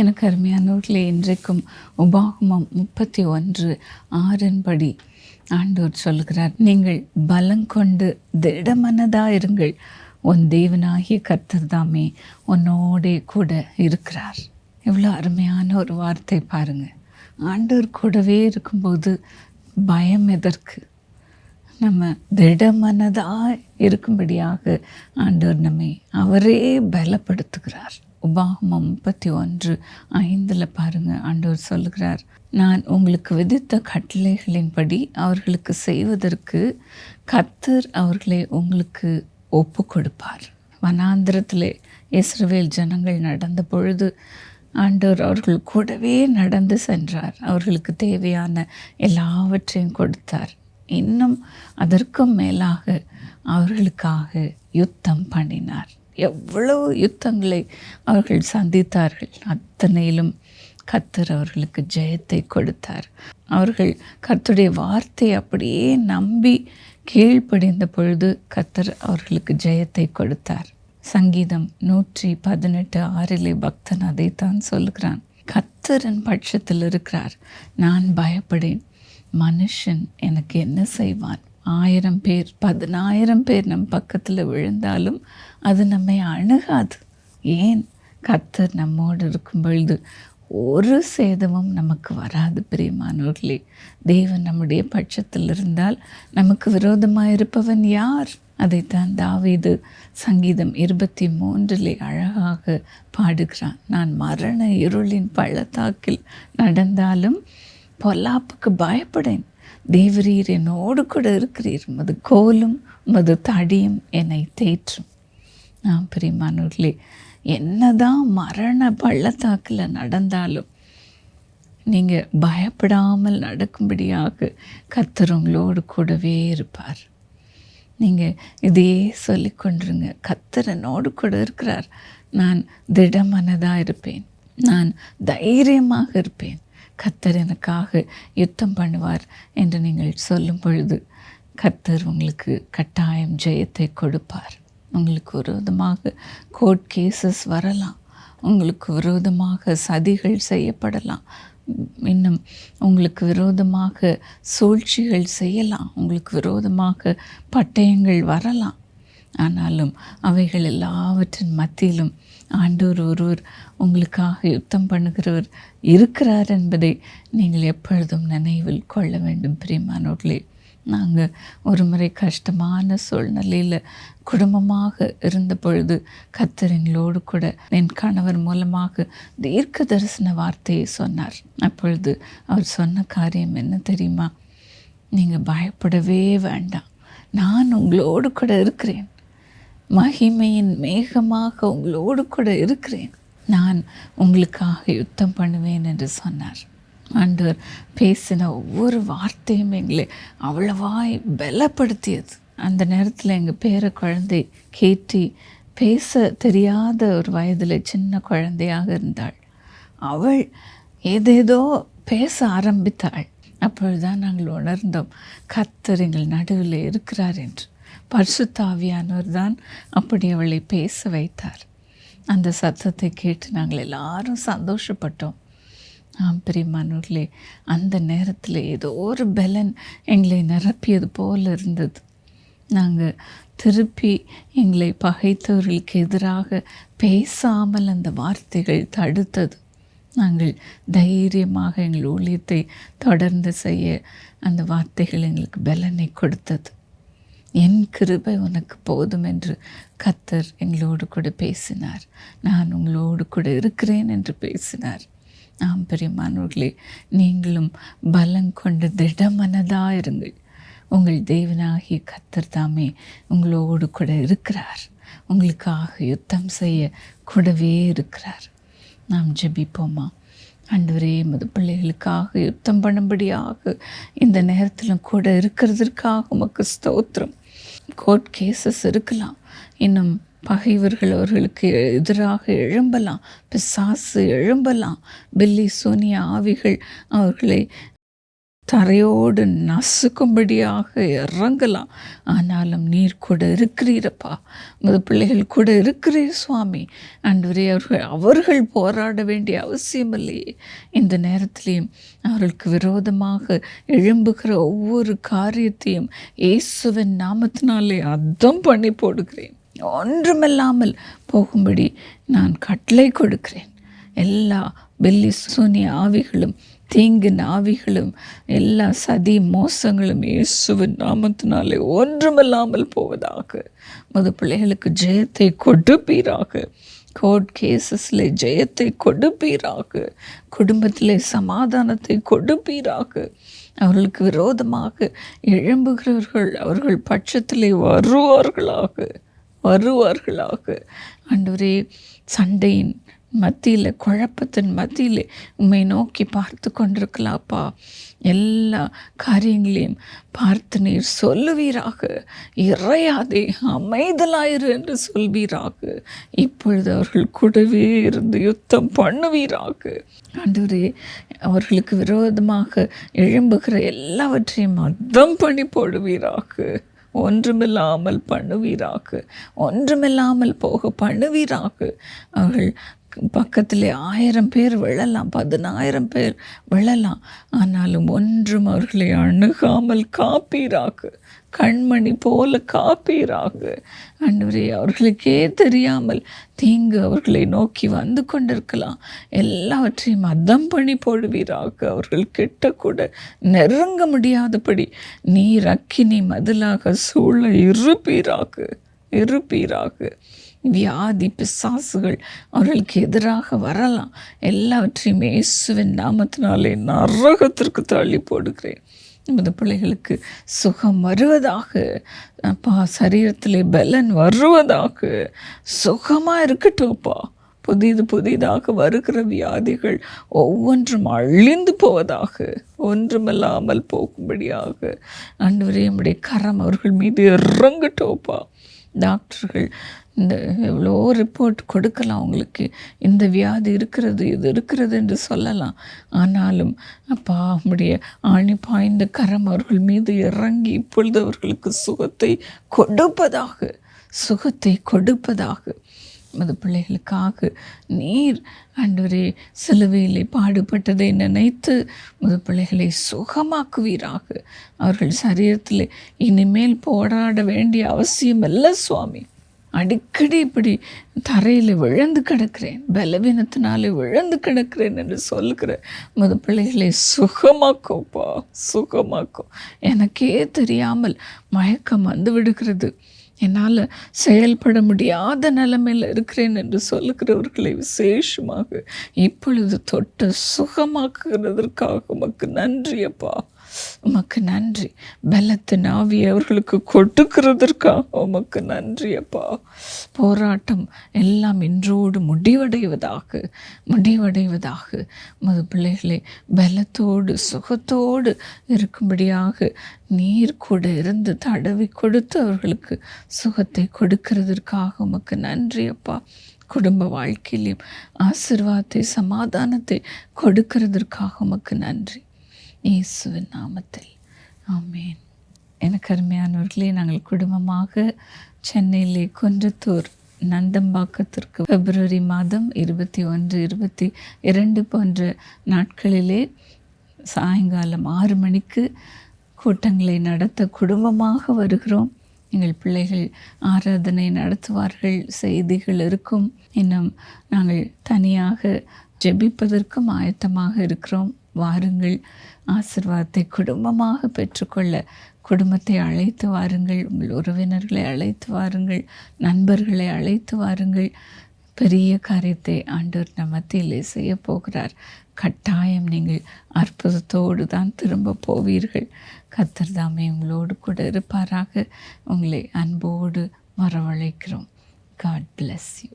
எனக்கு அருமையானவர்களே இன்றைக்கும் உபாகமம் முப்பத்தி ஒன்று ஆறின்படி ஆண்டோர் சொல்கிறார் நீங்கள் பலங்கொண்டு திடமனதாயிருங்கள். உன் தேவனாகிய கர்த்தர் தாமே உன்னோடே கூட இருக்கிறார். எவ்வளோ அருமையான ஒரு வார்த்தை பாருங்கள் ஆண்டவர் கூடவே இருக்கும்போது பயம் எதற்கு? நம்ம திடமனதாக இருக்கும்படியாக ஆண்டவர் நம்மை அவரே பலப்படுத்துகிறார். உபாகமம் முப்பத்தி ஒன்று ஐந்தில் பாருங்கள் ஆண்டவர் சொல்லுகிறார் நான் உங்களுக்கு விதித்த கட்டளைகளின்படி அவர்களுக்கு செய்வதற்கு கத்தர் அவர்களை உங்களுக்கு ஒப்பு கொடுப்பார் வனாந்திரத்தில் இஸ்ரவேல் ஜனங்கள் நடந்த பொழுது ஆண்டவர் அவர்கள் கூடவே நடந்து சென்றார். அவர்களுக்கு தேவையான எல்லாவற்றையும் கொடுத்தார். இன்னும் அதற்கும் மேலாக அவர்களுக்காக யுத்தம் பண்ணினார். எவ்வளவு யுத்தங்களை அவர்கள் சந்தித்தார்கள். அத்தனையிலும் கத்தர் அவர்களுக்கு ஜெயத்தை கொடுத்தார். அவர்கள் கர்த்தருடைய வார்த்தை அப்படியே நம்பி கீழ்ப்படிந்த பொழுது கத்தர் அவர்களுக்கு ஜெயத்தை கொடுத்தார். சங்கீதம் நூற்றி பதினெட்டு ஆறிலே பக்தன் அதைத்தான் சொல்லுகிறான். கர்த்தரின் பட்சத்தில் இருக்கிறார். நான் பயப்படேன். மனுஷன் எனக்கு என்ன செய்வான்? ஆயிரம் பேர் பதினாயிரம் பேர் நம் பக்கத்தில் விழுந்தாலும் அது நம்மை அணுகாது. ஏன்? கர்த்தர் நம்மோடு இருக்கும் பொழுது ஒரு சேதமும் நமக்கு வராது பிரியமானவர்களே. தேவன் நம்முடைய பட்சத்தில் இருந்தால் நமக்கு விரோதமாக இருப்பவன் யார்? அதைத்தான் தாவீது சங்கீதம் இருபத்தி மூன்றிலே அழகாக பாடுகிறான். நான் மரண இருளின் பள்ளத்தாக்கில் நடந்தாலும் பொல்லாப்புக்கு பயப்படேன். தேவரீர் என்னோடு கூட இருக்கிறீர். உமது கோலும் உமது தடியும் என்னை தேற்றும். நான் பிரியமானவர்களே என்னதான் மரண பள்ளத்தாக்கில் நடந்தாலும் நீங்கள் பயப்படாமல் நடக்கும்படியாக கர்த்தர் உங்களோடு கூடவே இருப்பார். நீங்கள் இதையே சொல்லி கொண்டுருங்க. கர்த்தர் என்னோடு கூட இருக்கிறார். நான் திடமனதாக இருப்பேன். நான் தைரியமாக இருப்பேன். கத்தர் எனக்காக யுத்தம் பண்ணுவார் என்று நீங்கள் சொல்லும் பொழுது கத்தர் உங்களுக்கு கட்டாயம் ஜெயத்தை கொடுப்பார். உங்களுக்கு விரோதமாக கோர்ட் கேசஸ் வரலாம். உங்களுக்கு விரோதமாக சதிகள் செய்யப்படலாம். இன்னும் உங்களுக்கு விரோதமாக சூழ்ச்சிகள் செய்யலாம். உங்களுக்கு விரோதமாக பட்டயங்கள் வரலாம். ஆனாலும் அவைகள் எல்லாவற்றின் மத்தியிலும் ஆண்டோர் ஒருவர் உங்களுக்காக யுத்தம் பண்ணுகிறவர் இருக்கிறார் என்பதை நீங்கள் எப்பொழுதும் நினைவில் கொள்ள வேண்டும். பிரியமானோர்களே நாங்கள் ஒரு முறை கஷ்டமான சூழ்நிலையில் குடும்பமாக இருந்த பொழுது கத்தரிங்களோடு கூட என் கணவர் மூலமாக தீர்க்க தரிசன வார்த்தையை சொன்னார். அப்பொழுது அவர் சொன்ன காரியம் என்ன தெரியுமா? நீங்கள் பயப்படவே வேண்டாம். நான் உங்களோடு கூட இருக்கிறேன். மகிமையின் மேகமாக உங்களோடு கூட இருக்கிறேன். நான் உங்களுக்காக யுத்தம் பண்ணுவேன் என்று சொன்னார். ஆண்டவர் பேசின ஒவ்வொரு வார்த்தையும் எங்களை அவ்வளவாய் பலப்படுத்தியது. அந்த நேரத்தில் எங்கள் பேர குழந்தை கேட்டி பேச தெரியாத ஒரு வயதில் சின்ன குழந்தையாக இருந்தாள். அவள் ஏதேதோ பேச ஆரம்பித்தாள். அப்பொழுதுதான் நாங்கள் உணர்ந்தோம் கர்த்தர் எங்கள் நடுவில் இருக்கிறார் என்று. பரிசுத்தாவியானவர் தான் அப்படி அவளை பேச வைத்தார். அந்த சத்தத்தை கேட்டு நாங்கள் எல்லாரும் சந்தோஷப்பட்டோம். பிரியமானவர்களே அந்த நேரத்தில் ஏதோ ஒரு பலன் எங்களை நிரப்பியது போல் இருந்தது. நாங்கள் திருப்பி எங்களை பகைத்தவர்களுக்கு எதிராக பேசாமல் அந்த வார்த்தைகள் தடுத்தது. நாங்கள் தைரியமாக எங்கள் ஊழியத்தை தொடர்ந்து செய்ய அந்த வார்த்தைகள் எங்களுக்கு பலனை கொடுத்தது. என் கிருபை உனக்கு போதும் என்று கத்தர் எங்களோடு கூட பேசினார். நான் உங்களோடு கூட இருக்கிறேன் என்று பேசினார். ஆம் பெரியமானவர்களே நீங்களும் பலம் கொண்டு திடமனதாக இருங்கள் உங்கள் தேவனாகிய கத்தர் தாமே உங்களோடு கூட இருக்கிறார். உங்களுக்காக யுத்தம் செய்ய கூடவே இருக்கிறார். நாம் ஜெபிப்போமா? அன்றுவரே மது பிள்ளைகளுக்காக யுத்தம் பண்ணும்படியாக இந்த நேரத்திலும் கூட இருக்கிறதற்காக உமக்கு ஸ்தோத்திரம். கோர்ட் கேசஸ் இருக்கலாம். இன்னும் பகைவர்கள் அவர்களுக்கு எதிராக எழும்பலாம். பிசாசு எழும்பலாம். பில்லி சோனியா ஆவிகள் அவர்களை தரையோடு நசுக்கும்படியாக இறங்கலாம். ஆனாலும் நீர் கூட இருக்கிறீரப்பா. உமது பிள்ளைகள் கூட இருக்கிறீர் சுவாமி. அன்றுவரே அவர்கள் அவர்கள் போராட வேண்டிய அவசியம் இல்லையே இந்த நேரத்திலையும் அவர்களுக்கு விரோதமாக எழும்புகிற ஒவ்வொரு காரியத்தையும் இயேசுவின் நாமத்தினாலே அர்த்தம் பண்ணி போடுகிறேன். ஒன்றுமில்லாமல் போகும்படி நான் கட்டளை கொடுக்கிறேன். எல்லா வெள்ளி சூனிய ஆவிகளும் தீங்கின் ஆவிகளும் எல்லா சதி மோசங்களும் இயேசுவின் நாமத்தினாலே ஒன்றுமில்லாமல் போவதாக. மது பிள்ளைகளுக்கு ஜெயத்தை கொடுப்பீராக. கோர்ட் கேசஸில் ஜெயத்தை கொடுப்பீராக. குடும்பத்திலே சமாதானத்தை கொடுப்பீராக. அவர்களுக்கு விரோதமாக எழும்புகிறவர்கள் அவர்கள் பட்சத்திலே வருவார்களாக. வருவார்களாக. ஆண்டவரே சண்டையின் மத்தியில் குழப்பத்தின் மத்தியில் உம்மை நோக்கி பார்த்து கொண்டிருக்கலாப்பா. எல்லா காரியங்களையும் பார்த்து நீர் சொல்லுவீராக. இறையாதே அமைதலாயிரு என்று சொல்வீராக. இப்பொழுது அவர்கள் கூடவே இருந்து யுத்தம் பண்ணுவீராக. ஆண்டவரே அவர்களுக்கு விரோதமாக எழும்புகிற எல்லாவற்றையும் அர்த்தம் பண்ணி போடுவீராக. ஒன்றுமில்லாமல் பண்ணுவீராக. ஒன்றுமில்லாமல் போக பண்ணுவீராக. அவர்கள் பக்கத்தில் ஆயிரம் பேர் விழலாம் பதினாயிரம் பேர் விழலாம். ஆனாலும் ஒன்றும் அவர்களை அணுகாமல் காப்பீராக்கு கண்மணி போல காப்பீராகு. அன்றுவரே அவர்களுக்கே தெரியாமல் தீங்கு அவர்களை நோக்கி வந்து கொண்டிருக்கலாம். எல்லாவற்றையும் அதம் பண்ணி போடுவீராக. அவர்கள் கிட்ட கூட நெருங்க முடியாதபடி நீர் அக்கினி மதிலாக சூழ இருப்பீராக்கு இருப்பீராக. வியாதி பிசாசுகள் அவர்களுக்கு எதிராக வரலாம். எல்லாவற்றையும் இயேசுவின் நாமத்தினாலே நரகத்திற்கு தள்ளி போடுகிறேன். நமது பிள்ளைகளுக்கு சுகம் வருவதாக அப்பா சரீரத்திலே பலன் வருவதாக சுகமாக இருக்கட்டும்ப்பா புதிது புதிதாக வருகிற வியாதிகள் ஒவ்வொன்றும் அழிந்து போவதாக ஒன்றுமில்லாமல் போகும்படியாக. அன்றுவரே நம்முடைய கரம் அவர்கள் மீது இறங்கட்டோப்பா டாக்டர்கள் இந்த எவ்வளோ ரிப்போர்ட் கொடுக்கலாம் அவங்களுக்கு. இந்த வியாதி இருக்கிறது இது இருக்கிறது என்று சொல்லலாம். ஆனாலும் அப்பா நம்முடைய ஆணி பாய்ந்த கரம் அவர்கள் மீது இறங்கி இப்பொழுது அவர்களுக்கு சுகத்தை கொடுப்பதாக சுகத்தை கொடுப்பதாக உமது பிள்ளைகளுக்காக நீர் ஆண்டவரே சிலுவையிலே பாடுபட்டதை நினைத்து உமது பிள்ளைகளை சுகமாக்குவீராக. அவர்கள் சரீரத்தில் இனிமேல் போராட வேண்டிய அவசியம் இல்லை சுவாமி. அடிக்கடி இப்படி தரையில் விழுந்து கிடக்கிறேன் பலவீனத்தினாலே விழுந்து கிடக்கிறேன் என்று சொல்லுகிற மது பிள்ளைகளை சுகமாக்கோப்பா சுகமாக்கும் எனக்கே தெரியாமல் மயக்கம் வந்து விடுகிறது என்னால் செயல்பட முடியாத நிலைமையில் இருக்கிறேன் என்று சொல்லுகிறவர்களை விசேஷமாக இப்பொழுது தொட்டு சுகமாக்குகிறதற்காக உமக்கு நன்றி அப்பா. உமக்கு நன்றி. பலத்தின் ஆவி அவர்களுக்கு கொடுக்கிறதற்காக உமக்கு நன்றி அப்பா. போராட்டம் எல்லாம் இன்றோடு முடிவடைவதாக முடிவடைவதாக. மது பிள்ளைகளை பலத்தோடு சுகத்தோடு இருக்கும்படியாக நீர் கூட இருந்து தடவி கொடுத்து அவர்களுக்கு சுகத்தை கொடுக்கிறதற்காக உமக்கு நன்றி அப்பா. குடும்ப வாழ்க்கையிலையும் ஆசிர்வாதத்தை சமாதானத்தை கொடுக்கிறதற்காக உமக்கு நன்றி. இயேசுவின் நாமத்தில். ஆமேன். எனக்கு அருமையானவர்களே நாங்கள் குடும்பமாக சென்னையிலே குன்றத்தூர் நந்தம்பாக்கத்திற்கு பிப்ரவரி மாதம் இருபத்தி ஒன்று இருபத்தி இரண்டு போன்ற நாட்களிலே சாயங்காலம் ஆறு மணிக்கு கூட்டங்களை நடத்த குடும்பமாக வருகிறோம். எங்கள் பிள்ளைகள் ஆராதனை நடத்துவார்கள் செய்திகள் இருக்கும். இன்னும் நாங்கள் தனியாக ஜெபிப்பதற்கும் ஆயத்தமாக இருக்கிறோம். வாருங்கள். ஆசிர்வாதத்தை குடும்பமாக பெற்றுக்கொள்ள குடும்பத்தை அழைத்து வாருங்கள். உங்கள் உறவினர்களை அழைத்து வாருங்கள். நண்பர்களை அழைத்து வாருங்கள். பெரிய காரியத்தை ஆண்டவர் நம் மத்தியிலே செய்ய போகிறார். கட்டாயம் நீங்கள் அற்புதத்தோடு தான் திரும்ப போவீர்கள். கத்தர் தாமே உங்களோடு கூட இருப்பாராக. உங்களை அன்போடு வரவழைக்கிறோம். God bless you